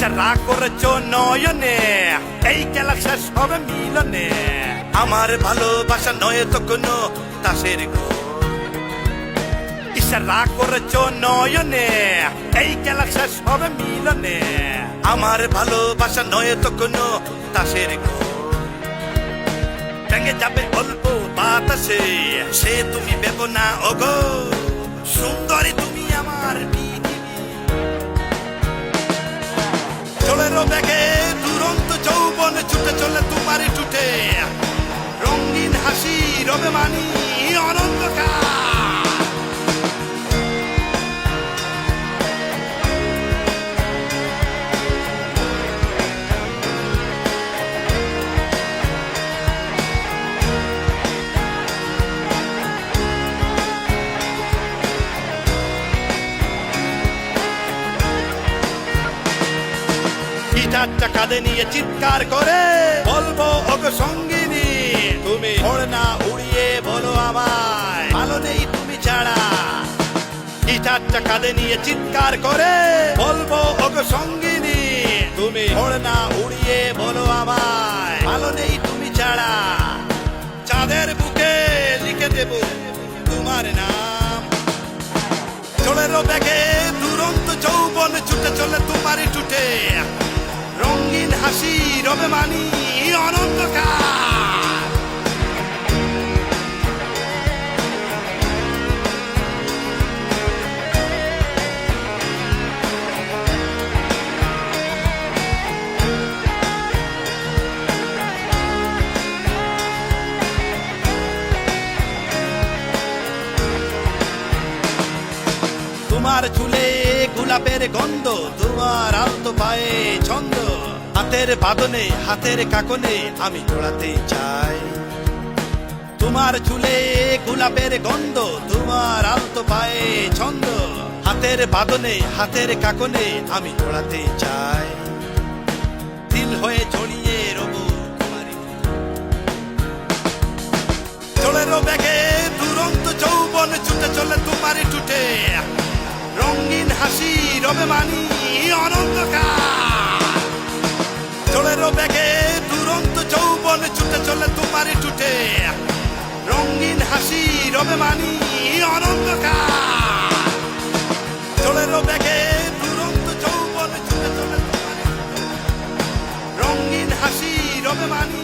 ইশারা করেছ নয়নে? এই খেলা শেষ হবে মিলনে। আমার ভালোবাসা নয় তো কোনো তাসের গোল ইশারা করেছ নয়নে? এই খেলা শেষ হবে মিলনে। আমার ভালোবাসা নয় তো কোনো তাসের গোল ভেঙে যাবে অল্প বাতাসে, সে তুমি ভেবো না, ওগো। সুন্দরী তুমি ব্যাগে দুরন্ত যৌবন ছুটে চলে তোমারই টুটে রঙিন হাসি রবে মানি অনন্তকাল। গিটারটা কাঁধে নিয়ে চিৎকার করে, বলব, ওগো সঙ্গিনী, তুমি না উড়িয়ে বলো আমায়। ভালো নেই তুমি ছাড়া। কাঁধে নিয়ে চিৎকার করে, বলব, ওগো সঙ্গিনী, তুমি না উড়িয়ে বলো আমায়। ভালো নেই তুমি ছাড়া। চাঁদের বুকে লিখে দেব তোমার নাম। চলের ব্যাগে দুরন্ত যৌবন ছুটে চলে তোমারই টুটে রঙিন হাসি রবে অনন্তকাল। তোমার চুলে গোলাপের গন্ধ তোমার আলতো পায়ে ছন্দ। হাতের বাদনে হাতের কাকনে আমি জোড়াতে চাই। তোমার চুলে গোলাপের গন্ধ, তোমার আলতো পায়ে ছন্দ। হাতের বাদনে হাতের কাকনে আমি জোড়াতে চাই। দিল হয়ে ছড়িয়ে রবো তোমারই চলের ব্যাগে, দুরন্ত যৌবন ছুটে চলে তোমারই টুটে রঙিন হাসি রবে মানি, অনন্তকাল। চলের ব্যাগে দুরন্ত যৌবন ছুটে চলে তোমারই টুটে রঙিন হাসি, রবে মানি অনন্তকার জলের ব্যাগে দুরন্ত যৌবন ছুটে চলে তোমারই রঙিন হাসি, রবে মানি